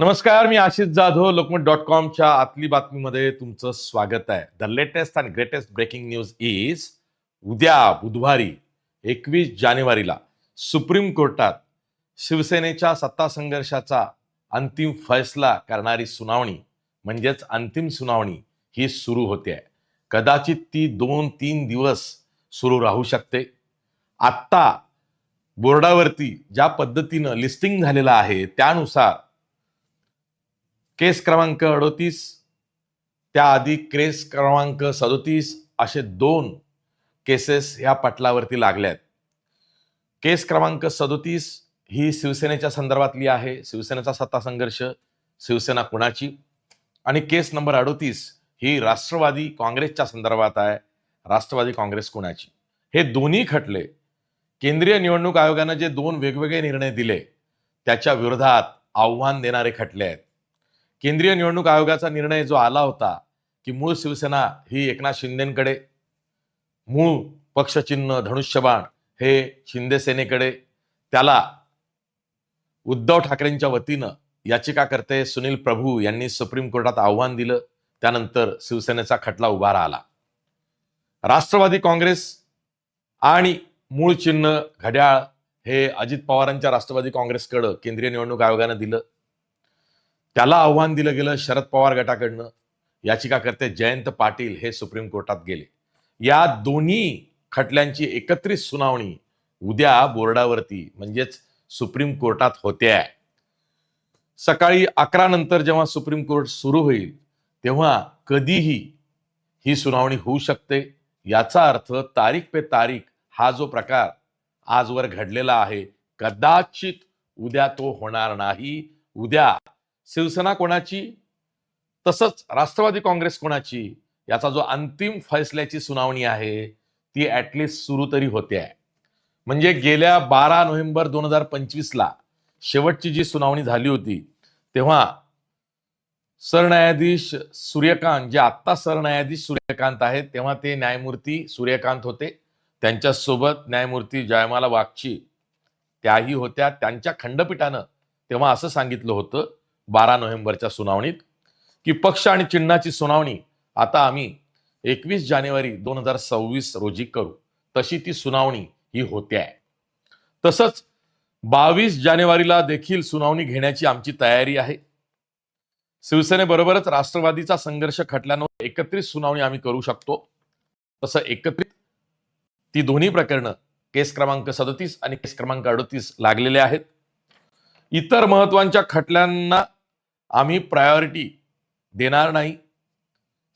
नमस्कार मी आशिष जाधव लोकमत डॉट कॉमच्या आतली बातमीमध्ये तुमचं स्वागत आहे. The latest and greatest breaking news is उद्या बुधवारी एकवीस जानेवारीला सुप्रीम कोर्टात शिवसेनेच्या सत्ता संघर्षाचा अंतिम फैसला करणारी सुनावणी म्हणजेच अंतिम सुनावणी ही सुरू होते. आहे कदाचित ती दोन तीन दिवस सुरू राहू शकते. आत्ता बोर्डावरती ज्या पद्धतीनं लिस्टिंग झालेलं आहे त्यानुसार केस क्रमांक अडोतीस त्याआधी केस क्रमांक सदोतीस असे दोन केसेस ह्या पटलावरती लागल्यात. केस क्रमांक सदोतीस ही शिवसेनेच्या संदर्भातली आहे. शिवसेनेचा सत्ता संघर्ष शिवसेना कुणाची? आणि केस नंबर अडोतीस ही राष्ट्रवादी काँग्रेसच्या संदर्भात आहे. राष्ट्रवादी काँग्रेस कुणाची? हे दोन्ही खटले केंद्रीय निवडणूक आयोगानं जे दोन वेगवेगळे निर्णय दिले त्याच्या विरोधात आव्हान देणारे खटले आहेत. केंद्रीय निवडणूक आयोगाचा निर्णय जो आला होता की मूळ शिवसेना ही एकनाथ शिंदेकडे मूळ पक्षचिन्ह धनुष्यबाण हे शिंदे सेनेकडे त्याला उद्धव ठाकरेंच्या वतीनं याचिकाकर्ते सुनील प्रभू यांनी सुप्रीम कोर्टात आव्हान दिलं त्यानंतर शिवसेनेचा खटला उभा राहिला. राष्ट्रवादी काँग्रेस आणि मूळ चिन्ह घड्याळ हे अजित पवारांच्या राष्ट्रवादी काँग्रेसकडं केंद्रीय निवडणूक आयोगानं दिलं. त्याला आव्हान दिलं गेलं शरद पवार गटाकडनं. याचिकाकर्ते जयंत पाटील हे सुप्रीम कोर्टात गेले. या दोन्ही खटल्यांची एकत्रित सुनावणी उद्या बोर्डावरती म्हणजेच सुप्रीम कोर्टात होते आहे. सकाळी अकरा नंतर जेव्हा सुप्रीम कोर्ट सुरू होईल तेव्हा कधीही ही सुनावणी होऊ शकते. याचा अर्थ तारीख पे तारीख हा जो प्रकार आजवर घडलेला आहे कदाचित उद्या तो होणार नाही. उद्या शिवसेना कोणाची तसंच राष्ट्रवादी काँग्रेस कोणाची याचा जो अंतिम फैसल्याची सुनावणी आहे ती ऍटलिस्ट सुरू तरी होते आहे. म्हणजे गेल्या बारा नोव्हेंबर दोन हजार पंचवीसला शेवटची जी सुनावणी झाली होती तेव्हा सरन्यायाधीश सूर्यकांत जे आत्ता सरन्यायाधीश सूर्यकांत आहेत तेव्हा ते न्यायमूर्ती सूर्यकांत होते. त्यांच्यासोबत न्यायमूर्ती जयमाला वागची त्याही होत्या. त्यांच्या खंडपीठानं तेव्हा असं सांगितलं होतं बारा नोव्हेंबरच्या सुनावणीत की पक्ष आणि चिन्हाची सुनावणी आता आम्ही एकवीस जानेवारी दोन हजार सव्वीस रोजी करू. तशी ती सुनावणी ही होते आहे तसंच बावीस जानेवारीला देखील सुनावणी घेण्याची आमची तयारी आहे. शिवसेनेबरोबरच राष्ट्रवादीचा संघर्ष खटल्यानं एकत्रित सुनावणी आम्ही करू शकतो. तसं एकत्रित ती दोन्ही प्रकरणं केस क्रमांक सदतीस आणि केस क्रमांक अडतीस लागलेले आहेत. इतर महत्त्वाच्या खटल्यांना आम्ही प्रायोरिटी देणार नाही.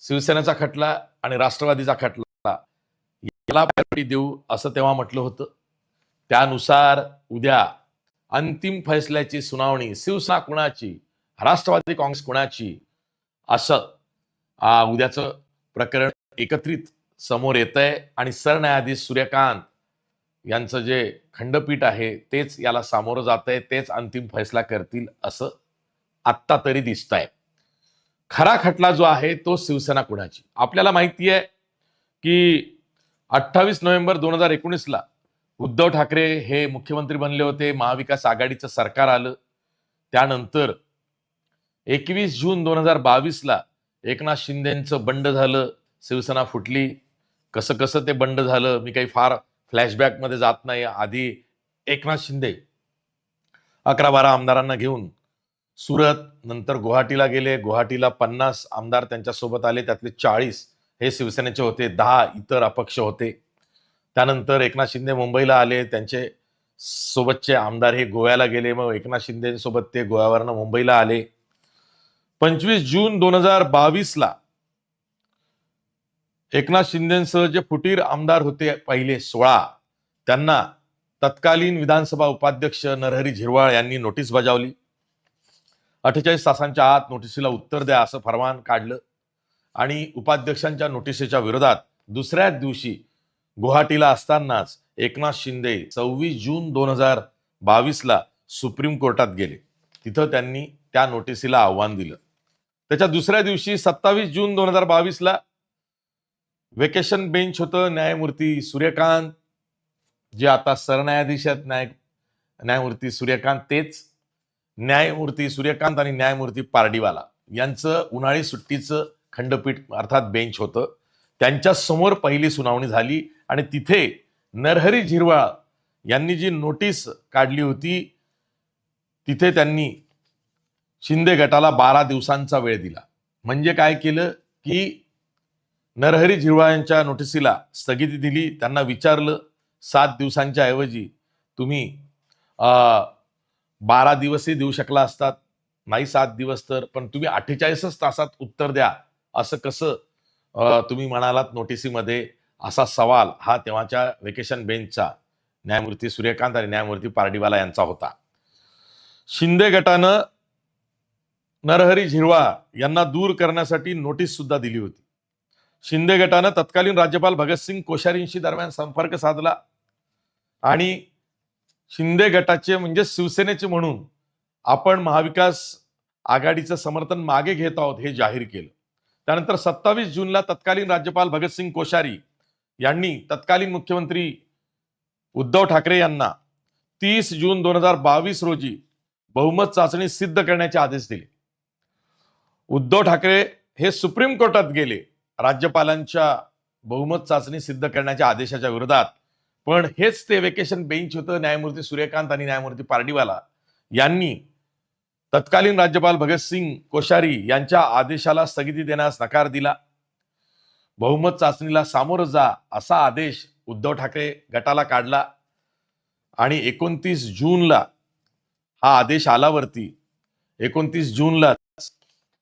शिवसेनेचा खटला आणि राष्ट्रवादीचा खटला याला प्रायोरिटी देऊ असं तेव्हा म्हटलं होतं. त्यानुसार उद्या अंतिम फैसल्याची सुनावणी शिवसेना कुणाची राष्ट्रवादी काँग्रेस कुणाची असं उद्याचं प्रकरण एकत्रित समोर येत आहे आणि सरन्यायाधीश सूर्यकांत यांचं जे खंडपीठ आहे तेच याला सामोरं जात आहे तेच अंतिम फैसला करतील असं आत्ता तरी दिसत आहे खरा खटला जो आहे तो शिवसेना कुणाची? आपल्याला माहिती आहे की अठ्ठावीस नोव्हेंबर दोन हजार एकोणीसला उद्धव ठाकरे हे मुख्यमंत्री बनले होते महाविकास आघाडीचं सरकार आलं. त्यानंतर एकवीस जून दोन हजार बावीसला एकनाथ शिंदेचं बंड झालं शिवसेना फुटली. कसं कसं ते बंड झालं मी काही फार फ्लॅशबॅकमध्ये जात नाही. आधी एकनाथ शिंदे अकरा बारा आमदारांना घेऊन सुरत नंतर गुवाहाटीला गेले. गुवाहाटीला पन्नास आमदार त्यांच्यासोबत आले. त्यातले चाळीस हे शिवसेनेचे होते. दहा इतर अपक्ष होते. त्यानंतर एकनाथ शिंदे मुंबईला आले. त्यांचे सोबतचे आमदार हे गोव्याला गेले. मग एकनाथ शिंदेसोबत ते गोव्यावरनं मुंबईला आले. पंचवीस जून दोन हजार बावीसला एकनाथ शिंदेसह जे फुटीर आमदार होते पहिले सोळा त्यांना तत्कालीन विधानसभा उपाध्यक्ष नरहरी झिरवाळ यांनी नोटीस बजावली. अठ्ठेचाळीस तासांच्या आत नोटिसीला उत्तर द्या असं फरमान काढलं. आणि उपाध्यक्षांच्या नोटिसीच्या विरोधात दुसऱ्याच दिवशी गुवाहाटीला असतानाच एकनाथ शिंदे सव्वीस जून दोन हजार बावीसला सुप्रीम कोर्टात गेले. तिथं त्यांनी त्या नोटिसीला आव्हान दिलं. त्याच्या दुसऱ्या दिवशी सत्तावीस जून दोन हजार बावीसला वेकेशन बेंच होतं न्यायमूर्ती सूर्यकांत जे आता सरन्यायाधीश आहेत न्याय न्यायमूर्ती सूर्यकांत तेच न्यायमूर्ती सूर्यकांत आणि न्यायमूर्ती पारडीवाला यांचं उन्हाळी सुट्टीचं खंडपीठ अर्थात बेंच होतं. त्यांच्यासमोर पहिली सुनावणी झाली आणि तिथे नरहरी झिरवाळ यांनी जी नोटीस काढली होती तिथे त्यांनी शिंदे गटाला बारा दिवसांचा वेळ दिला. म्हणजे काय केलं की नरहरी झिरवाळ यांच्या नोटिसीला स्थगिती दिली त्यांना विचारलं सात दिवसांच्या ऐवजी तुम्ही बारा दिवसही देऊ शकला असतात. नाही सात दिवस तर पण तुम्ही अठ्ठेचाळीसच तासात उत्तर द्या. असं कसं तुम्ही म्हणालात नोटिसीमध्ये असा सवाल हा तेव्हाच्या वेकेशन बेंचचा न्यायमूर्ती सूर्यकांत आणि न्यायमूर्ती पारडीवाला यांचा होता. शिंदे गटानं नरहरी झिरवाळ यांना दूर करण्यासाठी नोटीस सुद्धा दिली होती. शिंदे गटानं तत्कालीन राज्यपाल भगतसिंग कोश्यारींशी दरम्यान संपर्क साधला आणि शिंदे गटाचे म्हणजे शिवसेनेचे म्हणून आपण महाविकास आघाडीचं समर्थन मागे घेत आहोत हे जाहीर केलं. त्यानंतर सत्तावीस जूनला तत्कालीन राज्यपाल भगतसिंग कोश्यारी यांनी तत्कालीन मुख्यमंत्री उद्धव ठाकरे यांना तीस जून दोन हजार बावीस रोजी बहुमत चाचणी सिद्ध करण्याचे आदेश दिले. उद्धव ठाकरे हे सुप्रीम कोर्टात गेले. राज्यपालांच्या बहुमत चाचणी सिद्ध करण्याच्या आदेशाच्या विरोधात पण हेच ते वेकेशन बेंच होतं न्यायमूर्ती सूर्यकांत आणि न्यायमूर्ती पारडीवाला. यांनी तत्कालीन राज्यपाल भगतसिंग कोश्यारी यांच्या आदेशाला स्थगिती देण्यास नकार दिला. बहुमत चाचणीला सामोरं जा असा आदेश उद्धव ठाकरे गटाला काढला. आणि एकोणतीस जूनला हा आदेश आलावरती एकोणतीस जूनला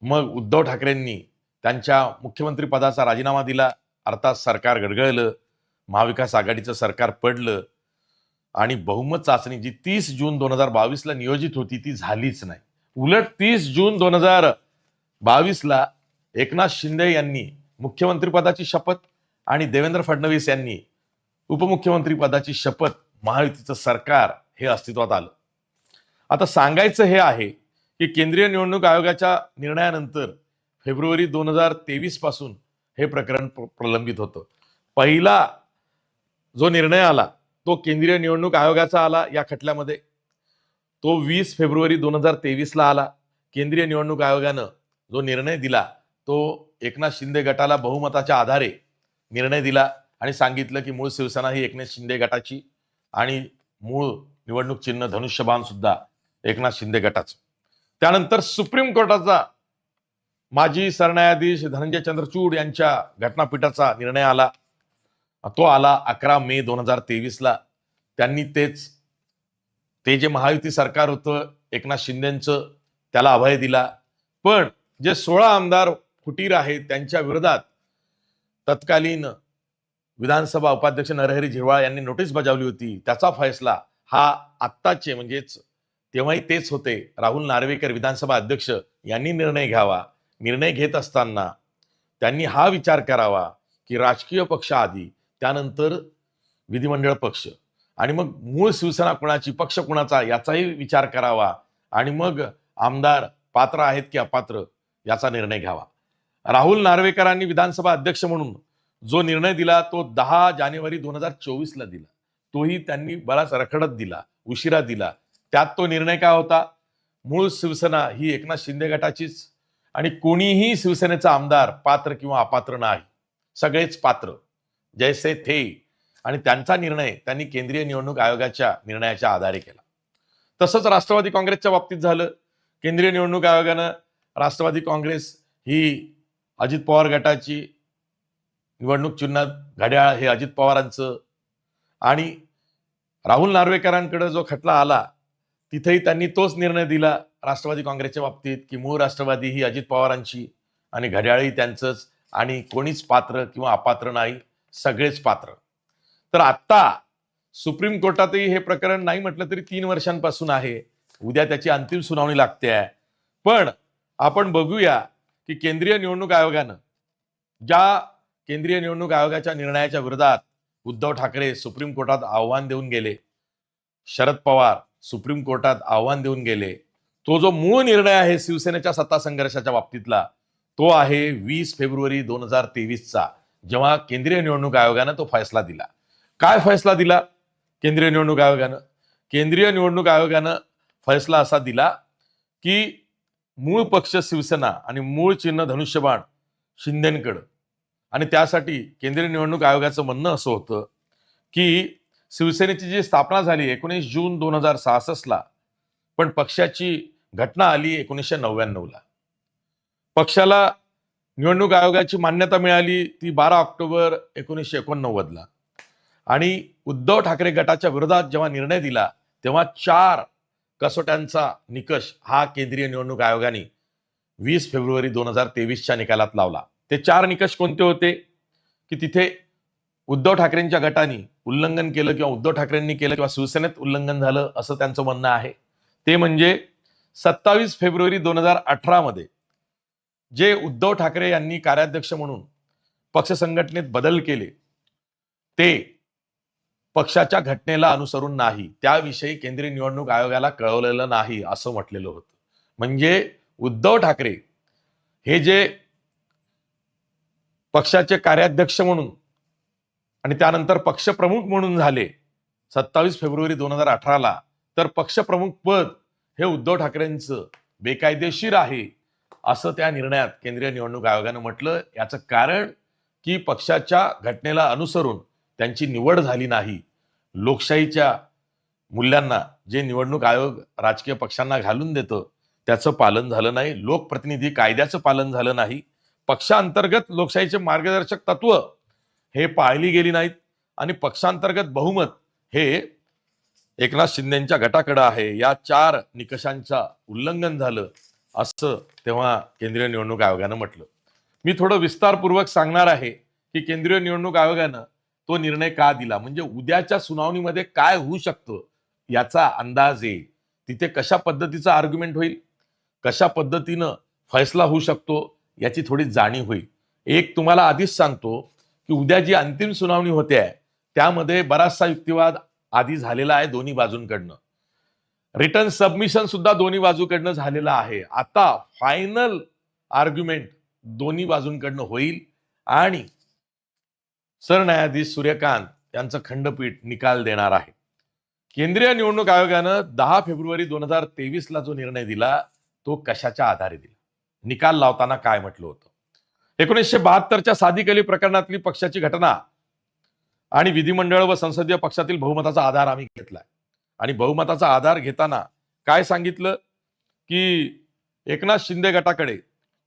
मग उद्धव ठाकरेंनी त्यांच्या मुख्यमंत्री पदाचा राजीनामा दिला. अर्थात सरकार गडगळलं. महाविकास आघाडीचं सरकार पडलं आणि बहुमत चाचणी जी तीस जून दोन हजार बावीसला नियोजित होती ती झालीच नाही. उलट तीस जून दोन हजार बावीसला एकनाथ शिंदे यांनी मुख्यमंत्रीपदाची शपथ आणि देवेंद्र फडणवीस यांनी उपमुख्यमंत्रीपदाची शपथ महायुतीचं सरकार हे अस्तित्वात आलं. आता सांगायचं हे आहे की केंद्रीय निवडणूक आयोगाच्या निर्णयानंतर फेब्रुवारी दोन हजार तेवीसपासून हे प्रकरण प्र- प्रलंबित होतं. पहिला जो निर्णय आला तो केंद्रीय निवडणूक आयोगाचा आला या खटल्यामध्ये. तो वीस फेब्रुवारी दोन हजार तेवीसला आला. केंद्रीय निवडणूक आयोगानं जो निर्णय दिला तो एकनाथ शिंदे गटाला बहुमताच्या आधारे निर्णय दिला आणि सांगितलं की मूळ शिवसेना ही एकनाथ शिंदे गटाची आणि मूळ निवडणूक चिन्ह धनुष्यबाण सुद्धा एकनाथ शिंदे गटाचं. त्यानंतर सुप्रीम कोर्टाचा माजी सरन्यायाधीश धनंजय चंद्रचूड यांच्या घटनापीठाचा निर्णय आला. तो आला अकरा मे दोन हजार तेवीसला. त्यांनी तेच ते जे महायुती सरकार होतं एकनाथ शिंदेचं त्याला अभय दिला. पण जे सोळा आमदार फुटीर आहेत त्यांच्या विरोधात तत्कालीन विधानसभा उपाध्यक्ष नरहरी झिरवाळ यांनी नोटीस बजावली होती. त्याचा फैसला हा आत्ताचे म्हणजेच तेव्हाही तेच होते. राहुल नार्वेकर विधानसभा अध्यक्ष यांनी निर्णय घ्यावा. निर्णय घेत असताना त्यांनी हा विचार करावा की राजकीय पक्षाआधी त्यानंतर विधिमंडळ पक्ष. आणि मग मूळ शिवसेना कुणाची पक्ष कुणाचा याचाही विचार करावा. आणि मग आमदार पात्र आहेत की अपात्र याचा निर्णय घ्यावा. राहुल नार्वेकरांनी विधानसभा अध्यक्ष म्हणून जो निर्णय दिला तो दहा जानेवारी दोन हजार चोवीसला दिला. तोही त्यांनी बराच रखडत दिला उशिरा दिला. त्यात तो निर्णय काय होता? मूळ शिवसेना ही एकनाथ शिंदे गटाचीच आणि कोणीही शिवसेनेचा आमदार पात्र किंवा अपात्र नाही. सगळेच पात्र. जैसे थे. आणि त्यांचा निर्णय त्यांनी केंद्रीय निवडणूक आयोगाच्या निर्णयाच्या आधारे केला. तसंच राष्ट्रवादी काँग्रेसच्या बाबतीत झालं. केंद्रीय निवडणूक आयोगानं राष्ट्रवादी काँग्रेस ही अजित पवार गटाची निवडणूक चिन्हात घड्याळ हे अजित पवारांचं आणि राहुल नार्वेकरांकडे जो खटला आला तिथेही त्यांनी तोच निर्णय दिला राष्ट्रवादी काँग्रेसच्या बाबतीत की मूळ राष्ट्रवादी ही अजित पवारांची आणि घड्याळही त्यांचंच आणि कोणीच पात्र किंवा अपात्र नाही. सगळेच पात्र. तर आत्ता सुप्रीम कोर्टातही हे प्रकरण नाही म्हटलं तरी तीन वर्षांपासून आहे. उद्या त्याची अंतिम सुनावणी लागते आहे. पण आपण बघूया की केंद्रीय निवडणूक आयोगानं ज्या केंद्रीय निवडणूक आयोगाच्या निर्णयाच्या विरोधात उद्धव ठाकरे सुप्रीम कोर्टात आव्हान देऊन गेले. शरद पवार सुप्रीम कोर्टात आव्हान देऊन गेले. तो जो मूळ निर्णय आहे शिवसेनेच्या सत्ता संघर्षाच्या बाबतीतला तो आहे वीस फेब्रुवारी दोन हजार तेवीसचा. जेव्हा केंद्रीय निवडणूक आयोगानं तो फैसला दिला. काय फैसला दिला? केंद्रीय निवडणूक आयोगानं. केंद्रीय निवडणूक आयोगानं फैसला असा दिला की मूळ पक्ष शिवसेना आणि मूळ चिन्ह धनुष्यबाण शिंदेकडं. आणि त्यासाठी केंद्रीय निवडणूक आयोगाचं म्हणणं असं होतं की शिवसेनेची जी स्थापना झाली एकोणीस जून दोन हजार सहासष्टला पण पक्षाची घटना आली एकोणीसशे नव्याण्णवला. पक्षाला निवडणूक आयोगाची मान्यता मिळाली ती बारा ऑक्टोबर एकोणीसशे एकोणनव्वदला. आणि उद्धव ठाकरे गटाच्या विरोधात जेव्हा निर्णय दिला तेव्हा चार कसोट्यांचा निकष हा केंद्रीय निवडणूक आयोगाने वीस फेब्रुवारी दोन हजार तेवीसच्या निकालात लावला. ते चार निकष कोणते होते? की तिथे उद्धव ठाकरेंच्या गटाने उल्लंघन केलं किंवा उद्धव ठाकरेंनी केलं किंवा शिवसेनेत उल्लंघन झालं असं त्यांचं म्हणणं आहे. ते म्हणजे सत्तावीस फेब्रुवारी दोन हजार अठरामध्ये जे उद्धव ठाकरे यांनी कार्याध्यक्ष म्हणून पक्ष संघटनेत बदल केले ते पक्षाच्या घटनेला अनुसरून नाही. त्याविषयी केंद्रीय निवडणूक आयोगाला कळवलेलं नाही असं म्हटलेलं होतं. म्हणजे उद्धव ठाकरे हे जे पक्षाचे कार्याध्यक्ष म्हणून आणि त्यानंतर पक्षप्रमुख म्हणून झाले सत्तावीस फेब्रुवारी दोन हजार अठराला तर पक्षप्रमुख पद हे उद्धव ठाकरेंचं बेकायदेशीर आहे. असं त्या निर्णयात केंद्रीय निवडणूक आयोगानं म्हटलं. याचं कारण की पक्षाच्या घटनेला अनुसरून त्यांची निवड झाली नाही. लोकशाहीच्या मूल्यांना जे निवडणूक आयोग राजकीय पक्षांना घालून देतं त्याचं पालन झालं नाही. लोकप्रतिनिधी कायद्याचं पालन झालं नाही. पक्षांतर्गत लोकशाहीचे मार्गदर्शक तत्व हे पाळली गेली नाहीत. आणि पक्षांतर्गत बहुमत हे एकनाथ शिंदेच्या गटाकडं आहे. या चार निकषांचा उल्लंघन झालं. असं तेव्हा केंद्रीय निवडणूक आयोगानं म्हटलं. मी थोडं विस्तारपूर्वक सांगणार आहे की केंद्रीय निवडणूक आयोगानं तो निर्णय का दिला? म्हणजे उद्याच्या सुनावणीमध्ये काय होऊ शकतं याचा अंदाज येईल. तिथे कशा पद्धतीचं आर्ग्युमेंट होईल? कशा पद्धतीनं फैसला होऊ शकतो? याची थोडी जाणीव होईल. एक तुम्हाला आधीच सांगतो की उद्या जी अंतिम सुनावणी होते आहे त्यामध्ये बराचसा युक्तिवाद आधी झालेला आहे दोन्ही बाजूंकडनं. रिटर्न सबमिशन सुद्धा दोन्ही बाजूकडनं झालेलं आहे. आता फायनल आर्ग्युमेंट दोन्ही बाजूंकडनं होईल. आणि सरन्यायाधीश सूर्यकांत यांचं खंडपीठ निकाल देणार आहे. केंद्रीय निवडणूक आयोगानं दहा फेब्रुवारी दोन हजार तेवीसला जो निर्णय दिला तो कशाच्या आधारे दिला? निकाल लावताना काय म्हटलं होतं? एकोणीसशे बहात्तरच्या साधीकली प्रकरणातली पक्षाची घटना आणि विधिमंडळ व संसदीय पक्षातील बहुमताचा आधार आम्ही घेतलाय. आणि बहुमताचा आधार घेताना काय सांगितलं? की एकनाथ शिंदे गटाकडे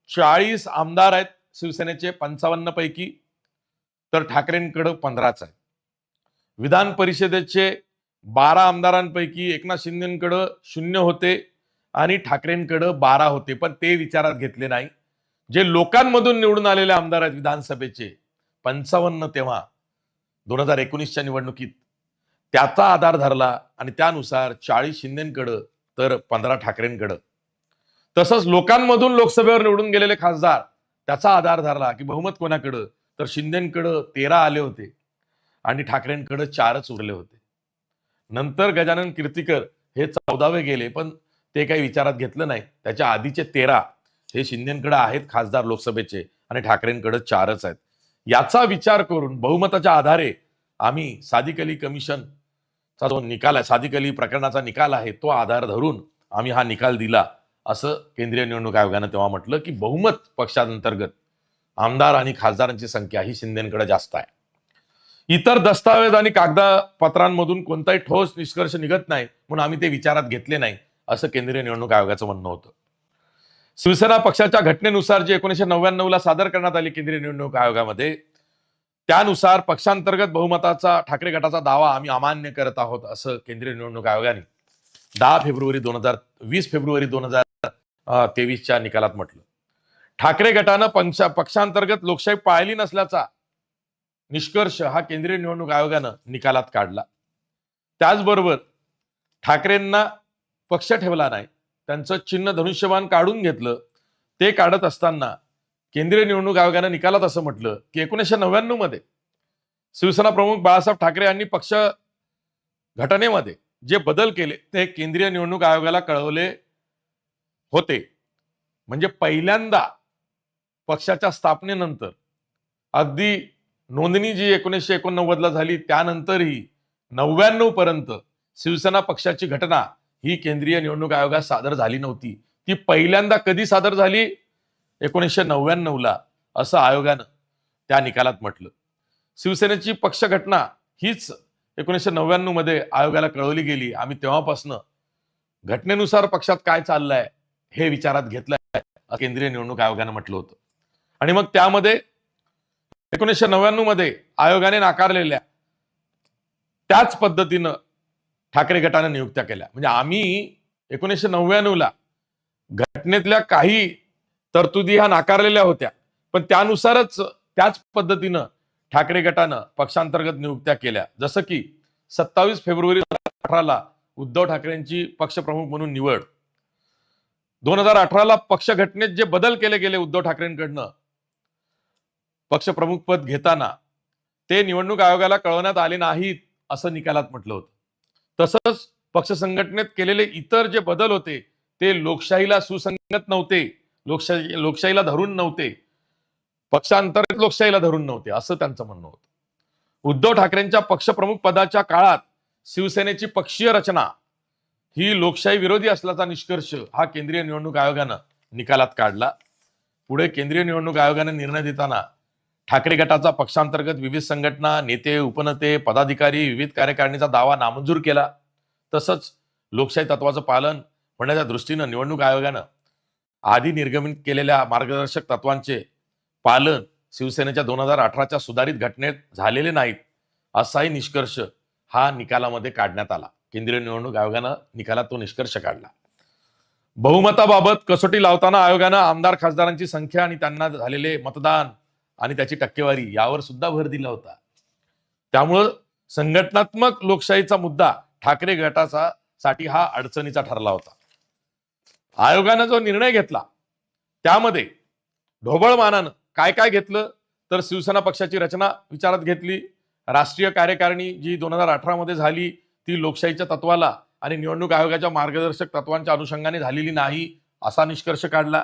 चाळीस आमदार आहेत शिवसेनेचे पंचावन्न पैकी. तर ठाकरेंकडं पंधराच आहेत. विधान परिषदेचे बारा आमदारांपैकी एकनाथ शिंदेकडं शून्य होते आणि ठाकरेंकडं बारा होते पण ते विचारात घेतले नाही. जे लोकांमधून निवडून आलेले आमदार आहेत विधानसभेचे पंचावन्न तेव्हा दोन हजार एकोणीसच्या निवडणुकीत. त्याचा आधार धरला आणि त्यानुसार चाळीस शिंदेकडं तर पंधरा ठाकरेंकडं. तसंच लोकांमधून लोकसभेवर निवडून गेलेले खासदार त्याचा आधार धरला की बहुमत कोणाकडं? तर शिंदेकडं तेरा आले होते आणि ठाकरेंकडं चारच उरले होते. नंतर गजानन कीर्तिकर हे चौदावे गेले पण ते काही विचारात घेतलं नाही. त्याच्या आधीचे तेरा हे शिंदेकडे आहेत खासदार लोकसभेचे आणि ठाकरेंकडे चारच आहेत. याचा विचार करून बहुमताच्या आधारे आम्ही सादिक अली कमिशनचा जो निकाल आहे सादिक अली प्रकरणाचा निकाल आहे तो आधार धरून आम्ही हा निकाल दिला. असं केंद्रीय निवडणूक आयोगानं तेव्हा म्हटलं की बहुमत पक्षांतर्गत आमदार आणि खासदारांची संख्या ही शिंदेकडे जास्त आहे. इतर दस्तावेज आणि कागदपत्रांमधून कोणताही ठोस निष्कर्ष निघत नाही म्हणून आम्ही ते विचारात घेतले नाही असं केंद्रीय निवडणूक आयोगाचं म्हणणं होतं. शिवसेना पक्षाच्या घटनेनुसार जे एकोणीशे नव्याण्णवला सादर करण्यात आली केंद्रीय निवडणूक आयोगामध्ये त्यानुसार पक्षांतर्गत बहुमताचा ठाकरे गटाचा दावा आम्ही अमान्य करत आहोत असं केंद्रीय निवडणूक आयोगाने दहा फेब्रुवारी दोन हजार वीस फेब्रुवारी दोन हजार तेवीसच्या निकालात म्हटलं. ठाकरे गटानं पक्ष पक्षांतर्गत लोकशाही पाळली नसल्याचा निष्कर्ष हा केंद्रीय निवडणूक आयोगानं निकालात काढला. त्याचबरोबर ठाकरेंना पक्ष ठेवला नाही त्यांचं चिन्ह धनुष्यबाण काढून घेतलं ते काढत असताना केंद्रीय निवडणूक आयोगानं निकालात असं म्हटलं की एकोणीसशे नव्याण्णवमध्ये शिवसेना प्रमुख बाळासाहेब ठाकरे यांनी पक्ष घटनेमध्ये जे बदल केले ते केंद्रीय निवडणूक आयोगाला कळवले होते. म्हणजे पहिल्यांदा पक्षाच्या स्थापनेनंतर अगदी नोंदणी जी एकोणीसशे एकोणनव्वदला झाली त्यानंतरही नव्याण्णव पर्यंत शिवसेना पक्षाची घटना ही केंद्रीय निवडणूक आयोगात सादर झाली नव्हती. ती पहिल्यांदा कधी सादर झाली? एकोणीसशे नव्याण्णवला असं आयोगानं त्या निकालात म्हटलं. शिवसेनेची पक्ष घटना हीच एकोणीसशे नव्याण्णवमध्ये आयोगाला कळवली गेली. आम्ही तेव्हापासनं घटनेनुसार पक्षात काय चाललंय हे विचारात घेतलंय केंद्रीय निवडणूक आयोगानं म्हटलं होतं. आणि मग त्यामध्ये एकोणीसशे नव्याण्णवमध्ये आयोगाने नाकारलेल्या त्याच पद्धतीनं ठाकरे गटाने नियुक्त्या केल्या. म्हणजे आम्ही एकोणीसशे नव्याण्णवला घटनेतल्या काही तरतुदी ह्या नाकारलेल्या होत्या. पण त्यानुसारच त्याच पद्धतीनं ठाकरे गटानं पक्षांतर्गत नियुक्त्या केल्या. जसं की सत्तावीस फेब्रुवारी अठराला उद्धव ठाकरेंची पक्षप्रमुख म्हणून निवड. दोन हजार अठराला पक्ष घटनेत जे बदल केले गेले उद्धव ठाकरेंकडनं पक्षप्रमुख पद घेताना ते निवडणूक आयोगाला कळवण्यात आले नाहीत असं निकालात म्हटलं होतं. तसंच पक्ष संघटनेत केलेले इतर जे बदल होते ते लोकशाहीला सुसंगत नव्हते. लोकशाही लोकशाहीला धरून नव्हते. पक्षांतर्गत लोकशाहीला धरून नव्हते असं त्यांचं म्हणणं होतं. उद्धव ठाकरेंच्या पक्षप्रमुख पदाच्या काळात शिवसेनेची पक्षीय रचना ही लोकशाही विरोधी असल्याचा निष्कर्ष हा केंद्रीय निवडणूक आयोगानं निकालात काढला. पुढे केंद्रीय निवडणूक आयोगाने निर्णय देताना ठाकरे गटाचा पक्षांतर्गत विविध संघटना नेते उपनेते पदाधिकारी विविध कार्यकारिणीचा दावा नामंजूर केला. तसंच लोकशाही तत्वाचं पालन होण्याच्या दृष्टीनं निवडणूक आयोगानं आधी निर्गमित केलेल्या मार्गदर्शक तत्वांचे पालन शिवसेनेच्या दोन हजार अठराच्या सुधारित घटनेत झालेले नाहीत असाही निष्कर्ष हा निकालामध्ये काढण्यात आला. केंद्रीय निवडणूक आयोगानं निकालात तो निष्कर्ष काढला. बहुमताबाबत कसोटी लावताना आयोगानं आमदार खासदारांची संख्या आणि त्यांना झालेले मतदान आणि त्याची टक्केवारी यावर सुद्धा भर दिला होता. त्यामुळं संघटनात्मक लोकशाहीचा मुद्दा ठाकरे गटाचा साठी हा अडचणीचा ठरला होता. आयोगानं जो निर्णय घेतला त्यामध्ये ढोबळमानानं काय काय घेतलं तर शिवसेना पक्षाची रचना विचारात घेतली राष्ट्रीय कार्यकारिणी जी दोन हजार अठरामध्ये झाली ती लोकशाहीच्या तत्वाला आणि निवडणूक आयोगाच्या मार्गदर्शक तत्वांच्या अनुषंगाने झालेली नाही असा निष्कर्ष काढला.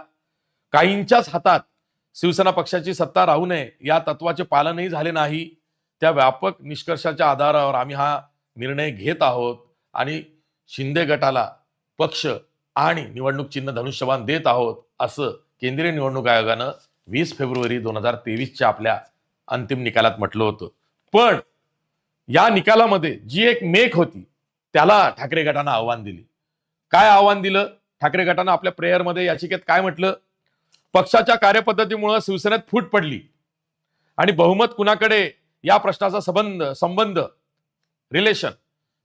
काहींच्याच हातात शिवसेना पक्षाची सत्ता राहू नये या तत्वाचे पालनही झाले नाही. त्या व्यापक निष्कर्षाच्या आधारावर आम्ही हा निर्णय घेत आहोत आणि शिंदे गटाला पक्ष आणि निवडणूक चिन्ह धनुष्यबाण देत आहोत असं केंद्रीय निवडणूक आयोगानं वीस फेब्रुवारी दोन हजार तेवीसच्या आपल्या अंतिम निकालात म्हटलं होतं. पण या निकालामध्ये जी एक मेक होती त्याला ठाकरे गटानं आव्हान दिली. काय आव्हान दिलं? ठाकरे गटानं आपल्या प्रेयरमध्ये याचिकेत काय म्हटलं? पक्षाच्या कार्यपद्धतीमुळे शिवसेनेत फूट पडली. आणि बहुमत कुणाकडे? या प्रश्नाचा संबंध संबंध रिलेशन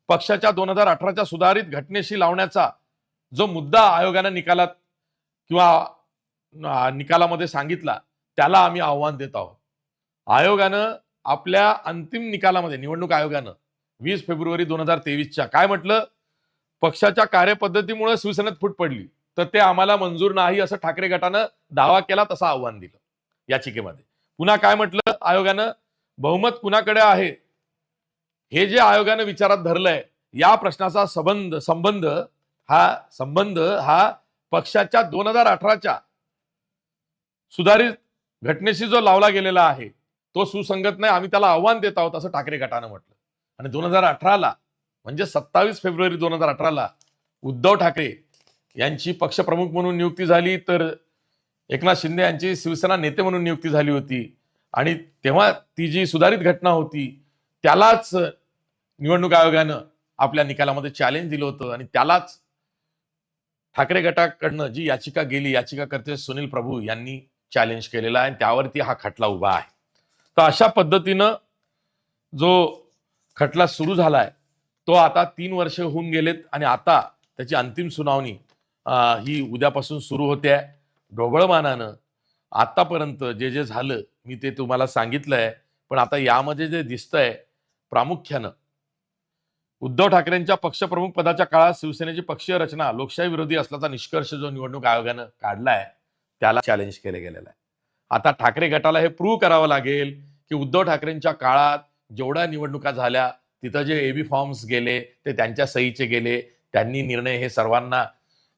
पक्षाच्या दोन हजार अठराच्या सुधारित घटनेशी लावण्याचा जो मुद्दा आयोगानं निकालात किंवा निकालामध्ये सांगितला त्याला आम्ही आव्हान देत आहोत. आयोगानं आपल्या अंतिम निकालामध्ये निवडणूक आयोगानं वीस फेब्रुवारी दोन हजार तेवीसच्या काय म्हटलं? पक्षाच्या कार्यपद्धतीमुळे शिवसेनेत फूट पडली तर ते आम्हाला मंजूर नाही असं ठाकरे गटानं दावा केला तसं आव्हान दिलं याचिकेमध्ये. पुन्हा काय म्हटलं? आयोगानं बहुमत कुणाकडे आहे? हे जे आयोगानं विचारात धरलंय या प्रश्नाचा संबंध संबंध हा संबंध हा पक्षाच्या दोन हजार अठराच्या सुधारित घटनेशी जो लावला गेलेला आहे तो सुसंगत नाही. आम्ही त्याला आव्हान देत आहोत असं ठाकरे गटानं म्हटलं. आणि दोन हजार अठराला म्हणजे सत्तावीस फेब्रुवारी दोन हजार अठराला उद्धव ठाकरे यांची पक्षप्रमुख म्हणून नियुक्ती झाली तर एकनाथ शिंदे यांची शिवसेना नेते म्हणून नियुक्ती झाली होती. आणि तेव्हा ती जी सुधारित घटना होती त्यालाच निवडणूक आयोगानं आपल्या निकालामध्ये चॅलेंज दिलं होतं. आणि त्यालाच ठाकरे गटाकडनं जी याचिका गेली याचिकाकर्ते सुनील प्रभू यांनी चॅलेंज केलेला आहे आणि त्यावरती हा खटला उभा आहे. तर अशा पद्धतीनं जो खटला सुरू झालाय तो आता तीन वर्ष होऊन गेलेत आणि आता त्याची अंतिम सुनावणी ही उद्यापासून सुरू होते. आहे ढोबळमानानं आतापर्यंत जे जे झालं मी ते तुम्हाला सांगितलंय. पण आता यामध्ये जे दिसतंय प्रामुख्यानं उद्धव ठाकरेंच्या पक्षप्रमुख पदाच्या काळात शिवसेनेची पक्षीय रचना लोकशाही विरोधी असल्याचा निष्कर्ष जो निवडणूक आयोगानं काढलाय त्याला चॅलेंज केलं गेलेलं आहे. आता ठाकरे गटाला हे प्रूव्ह करावं लागेल की उद्धव ठाकरेंच्या काळात जेवढ्या निवडणुका झाल्या तिथं जे एबी फॉर्म्स गेले ते त्यांच्या सहीचे गेले त्यांनी निर्णय हे सर्वांना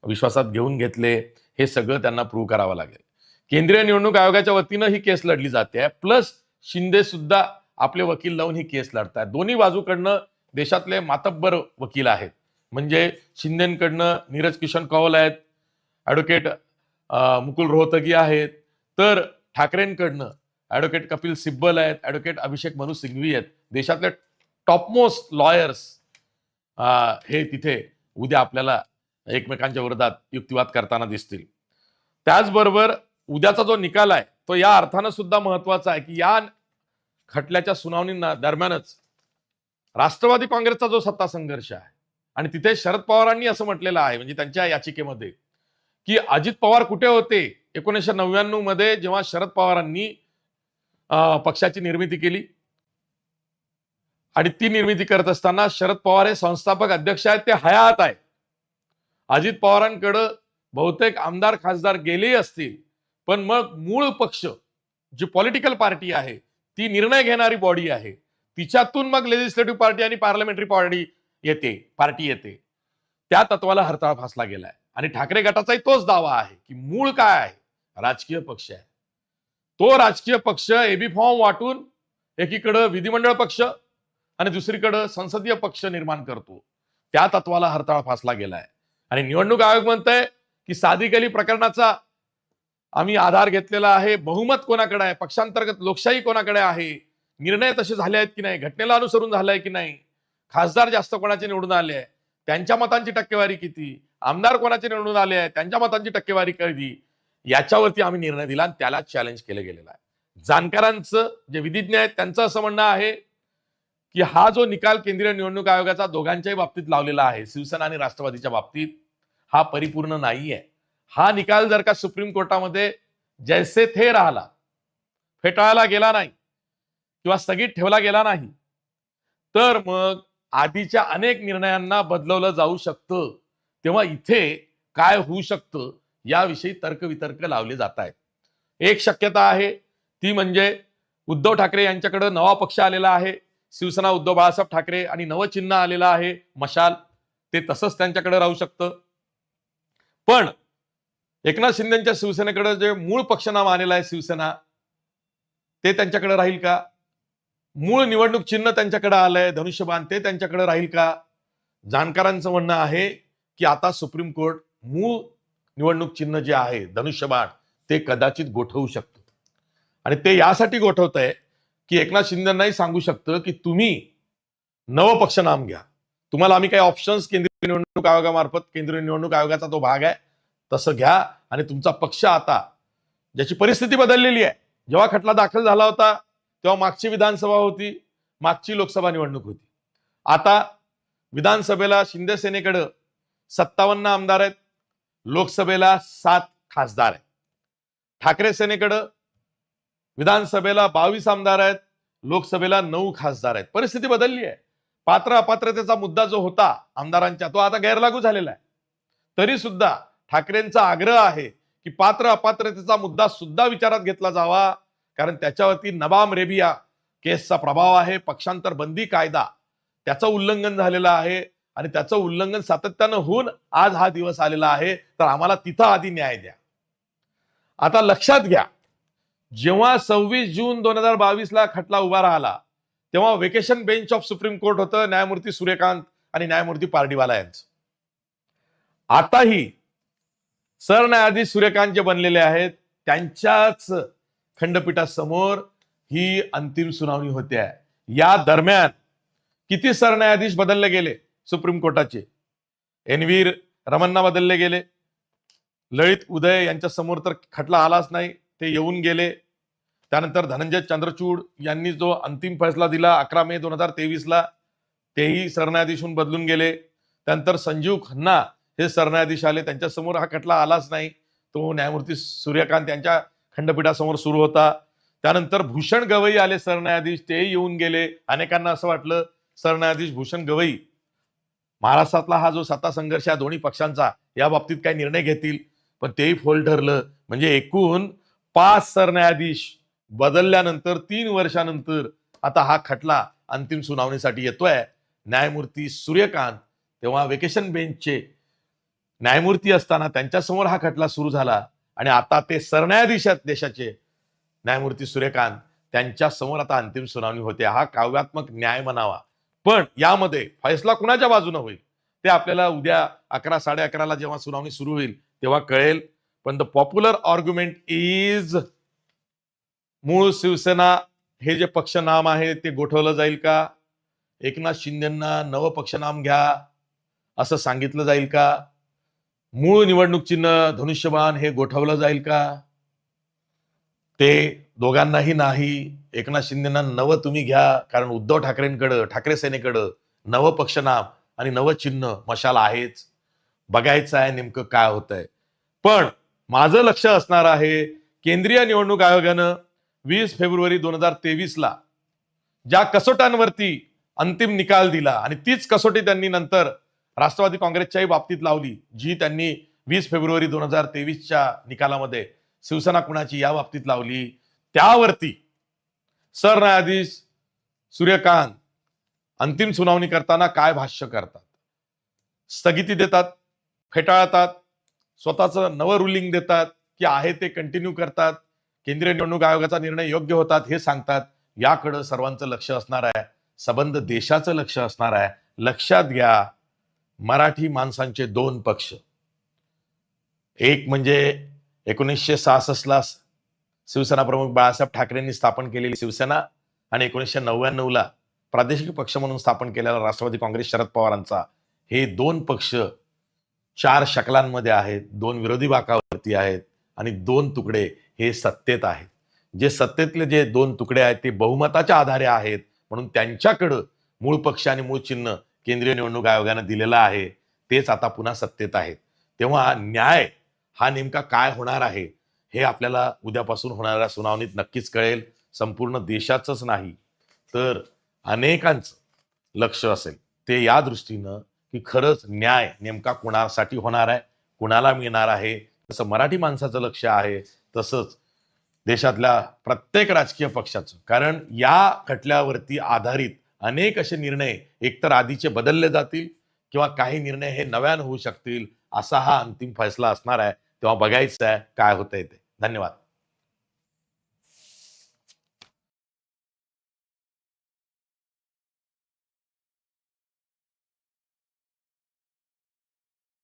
विश्वासात घेऊन घेतले हे सगळं त्यांना प्रूव्ह करावं लागेल. केंद्रीय निवडणूक आयोगाच्या वतीनं ही केस लढली जाते. प्लस शिंदे सुद्धा आपले वकील लावून ही केस लढतायत. दोन्ही बाजूकडनं देशातले मातब्बर वकील आहेत. म्हणजे शिंदेकडनं नीरज किशन कौल आहेत ॲडव्होकेट मुकुल रोहतगी आहेत. तर ठाकरेंकडनं ॲडव्होकेट कपिल सिब्बल आहेत ॲडव्होकेट अभिषेक मनु सिंघवी आहेत. देशातले टॉपमोस्ट लॉयर्स हे तिथे उद्या आपल्याला एकमेकांच्या विरोधात युक्तिवाद करताना दिसतील. त्याचबरोबर उद्याचा जो निकाल आहे तो या अर्थानं सुद्धा महत्त्वाचा आहे की या खटल्याच्या सुनावणींना दरम्यानच राष्ट्रवादी काँग्रेसचा जो सत्ता संघर्ष आहे आणि तिथे शरद पवारांनी असं म्हटलेलं आहे म्हणजे त्यांच्या याचिकेमध्ये की अजित पवार कुठे होते? एकोणीसशे नव्याण्णवमध्ये जेव्हा शरद पवारांनी पक्षाची निर्मिती केली आणि ती निर्मिती करत असताना शरद पवार हे संस्थापक अध्यक्ष आहेत ते हयात आहे अजित पवारांकडं बहुतेक आमदार खासदार गेलेही असतील पण मग मूळ पक्ष जी पॉलिटिकल पार्टी आहे ती निर्णय घेणारी बॉडी आहे. तिच्यातून मग लेजिस्लेटिव्ह पार्टी आणि पार्लमेंटरी पार्टी येते पार्टी येते. त्या तत्वाला हरताळ फासला गेलाय. आणि ठाकरे गटाचाही तोच दावा आहे की मूळ काय आहे? राजकीय पक्ष आहे. तो राजकीय पक्ष एबी फॉर्म वाटून एकीकडं विधिमंडळ पक्ष आणि दुसरीकडं संसदीय पक्ष निर्माण करतो. त्या तत्वाला हरताळ फासला गेलाय. आणि निवडणूक आयोग म्हणतंय की सादी गली प्रकरणाचा आम्ही आधार घेतलेला आहे. बहुमत कोणाकडे आहे? पक्षांतर्गत लोकशाही कोणाकडे आहे? निर्णय तसे झाले आहेत की नाही? घटनेला अनुसरून झालाय की नाही? खासदार जास्त कोणाचे निवडून आले आहे त्यांच्या मतांची टक्केवारी किती? आमदार कोणाचे निवडून आले आहे त्यांच्या मतांची टक्केवारी किती याच्यावरती आम्ही निर्णय दिला आणि त्याला चॅलेंज केलं गेलेलं आहे. जाणकारांचं जे विधिज्ञ आहेत त्यांचं असं म्हणणं आहे की हा जो निकाल केंद्रीय निवडणूक आयोगाचा दोघांच्याही बाबतीत लावलेला आहे शिवसेना आणि राष्ट्रवादीच्या बाबतीत हा परिपूर्ण नाही आहे हा निकाल जर का सुप्रीम कोर्टामध्ये जैसे थे राहिला फेटाळला गेला नाही किंवा स्थगित ठेवला गेला नाही तर मग आधीच्या अनेक निर्णयांना बदलवलं जाऊ शकतं. तेव्हा इथे काय होऊ शकतं याविषयी तर्कवितर्क लावले जात आहेत. एक शक्यता आहे ती म्हणजे उद्धव ठाकरे यांच्याकडे नवा पक्ष आलेला आहे शिवसेना उद्धव बाळासाहेब ठाकरे आणि नवं चिन्ह आलेलं आहे मशाल ते तसंच त्यांच्याकडे राहू शकतं. पण एकनाथ शिंदेच्या शिवसेनेकडे जे मूळ पक्ष नाव आलेलं आहे शिवसेना ते त्यांच्याकडे राहील का? मूळ निवडणूक चिन्ह त्यांच्याकडे आलंय धनुष्यबाण ते त्यांच्याकडे राहील का? जाणकारांचं म्हणणं आहे की आता सुप्रीम कोर्ट मूळ निवडणूक चिन्ह जे आहे धनुष्यबाण ते कदाचित गोठवू शकतो. आणि ते यासाठी गोठवत आहे की एकनाथ शिंदेनाही सांगू शकतं की तुम्ही नवं पक्ष नाम घ्या. तुम्हाला आम्ही काही ऑप्शन्स केंद्रीय निवडणूक आयोगामार्फत केंद्रीय निवडणूक आयोगाचा तो भाग आहे तसं घ्या. आणि तुमचा पक्ष आता ज्याची परिस्थिती बदललेली आहे जेव्हा खटला दाखल झाला होता तेव्हा मागची विधानसभा होती मागची लोकसभा निवडणूक होती. आता विधानसभेला शिंदे सेनेकडं सत्तावन्न आमदार आहेत लोकसभेला सात खासदार आहेत. ठाकरे सेनेकडं विधानसभेला बावीस आमदार आहेत लोकसभेला नऊ खासदार आहेत. परिस्थिती बदलली आहे. पात्र अपात्रतेचा मुद्दा जो होता आमदारांच्या तो आता गैरलागू झालेला आहे. तरी सुद्धा ठाकरेंचा आग्रह आहे की पात्र अपात्रतेचा मुद्दा सुद्धा विचारात घेतला जावा. कारण त्याच्यावरती नबाम रेबिया केसचा प्रभाव आहे पक्षांतर बंदी कायदा. त्याचं उल्लंघन झालेलं आहे आणि त्याचं उल्लंघन सातत्यानं होऊन आज हा दिवस आलेला आहे. तर आम्हाला तिथं आधी न्याय द्या. आता लक्षात घ्या जेव्हा सव्वीस जून दोन हजार बावीस ला खटला उभा राहिला तेव्हा vacation bench of supreme court होतं न्यायमूर्ती सूर्यकांत आणि न्यायमूर्ती पारडीवाला यांचं. आताही सरन्यायाधीश सूर्यकांत जे बनलेले आहेत त्यांच्याच खंडपीठासमोर ही अंतिम सुनावणी होते. आहे या दरम्यान किती सरन्यायाधीश बदलले गेले? सुप्रीम कोर्टाचे. एनवीर रमन्ना बदलले गेले. ललित उदय यांच्या समोर तर खटला आलाच नाही ते येऊन गेले. त्यानंतर धनंजय चंद्रचूड यांनी जो अंतिम फैसला दिला अकरा मे दोन हजार तेवीसला तेही सरन्यायाधीशहून बदलून गेले. त्यानंतर संजीव खन्ना हे सरन्यायाधीश आले त्यांच्यासमोर हा खटला आलाच नाही. तो न्यायमूर्ती सूर्यकांत यांच्या खंडपीठासमोर सुरू होता. त्यानंतर भूषण गवई आले सरन्यायाधीश. तेही येऊन गेले. अनेकांना असं वाटलं सरन्यायाधीश भूषण गवई महाराष्ट्रातला हा जो सत्ता संघर्ष या दोन्ही पक्षांचा या बाबतीत काही निर्णय घेतील. पण तेही फोल ठरलं. म्हणजे एकूण पाच सरन्यायाधीश बदलल्यानंतर तीन वर्षानंतर आता हा खटला अंतिम सुनावणीसाठी येतोय. न्यायमूर्ती सूर्यकांत तेव्हा वेकेशन बेंचचे न्यायमूर्ती असताना त्यांच्यासमोर हा खटला सुरू झाला. आणि आता ते सरन्यायाधीश देशाचे न्यायमूर्ती सूर्यकांत त्यांच्यासमोर आता अंतिम सुनावणी होते. हा काव्यात्मक न्याय म्हणावा. पण यामध्ये फैसला कुणाच्या बाजूने होईल? ते आपल्याला उद्या अकरा साडे अकराला जेव्हा सुनावणी सुरू होईल तेव्हा कळेल. पण द पॉप्युलर आर्ग्युमेंट इज मूळ शिवसेना हे जे पक्ष नाम आहे ते गोठवलं जाईल का? एकनाथ शिंदेना नवं पक्ष नाम घ्या. असं सांगितलं जाईल का? मूळ निवडणूक चिन्ह धनुष्यबाण हे गोठवलं जाईल का? ते दोघांनाही नाही. एकनाथ शिंदेना नवं तुम्ही घ्या. कारण उद्धव ठाकरेंकडं ठाकरे सेनेकडं नवं पक्षनाम आणि नवं चिन्ह मशाल आहेच. बघायचं आहे नेमकं काय होतंय. पण माझं लक्ष असणार आहे केंद्रीय निवडणूक आयोगानं वीस फेब्रुवारी दोन हजार तेवीसला ज्या कसोट्यांवरती अंतिम निकाल दिला आणि तीच कसोटी त्यांनी नंतर राष्ट्रवादी काँग्रेसच्याही बाबतीत लावली जी त्यांनी वीस फेब्रुवारी दोन हजार तेवीसच्या निकालामध्ये शिवसेना कुणाची या बाबतीत लावली. त्यावरती सरन्यायाधीश सूर्यकांत अंतिम सुनावणी करताना काय भाष्य करतात? स्थगिती देतात फेटाळतात स्वतःचं नवं रुलिंग देतात की आहे ते कंटिन्यू करतात केंद्रीय निवडणूक आयोगाचा निर्णय योग्य होतात हे सांगतात. याकडं सर्वांचं लक्ष असणार आहे. संबंध देशाचं लक्ष असणार आहे. लक्षात घ्या. मराठी माणसांचे दोन पक्ष. एक म्हणजे एकोणीसशे सहासष्टला शिवसेना प्रमुख बाळासाहेब ठाकरेंनी स्थापन केलेली शिवसेना आणि एकोणीसशे नव्याण्णवला प्रादेशिक पक्ष म्हणून स्थापन केलेला राष्ट्रवादी काँग्रेस शरद पवारांचा. हे दोन पक्ष चार शकलांमध्ये आहेत दोन विरोधी बाकावरती आहेत आणि दोन तुकडे हे सत्तेत आहेत. जे सत्तेतले जे दोन तुकडे आहेत ते बहुमताच्या आधारे आहेत म्हणून त्यांच्याकडं मूळ पक्ष आणि मूळ चिन्ह केंद्रीय निवडणूक आयोगानं दिलेलं आहे तेच आता पुन्हा सत्तेत आहेत. तेव्हा न्याय हा नेमका काय होणार आहे हे आपल्याला उद्यापासून होणाऱ्या सुनावणीत नक्कीच कळेल. संपूर्ण देशाचंच नाही तर अनेकांचं लक्ष असेल. ते या दृष्टीनं की खरंच न्याय नेमका कुणासाठी होणार आहे कुणाला मिळणार आहे तसं मराठी माणसाचं लक्ष आहे तसंच देशातल्या प्रत्येक राजकीय पक्षाचं. कारण या खटल्यावरती आधारित अनेक असे निर्णय एकतर आधीचे बदलले जातील किंवा काही निर्णय हे नव्यानं होऊ शकतील असा हा अंतिम फैसला असणार आहे. तेव्हा बघायचं आहे काय होतंय ते. धन्यवाद.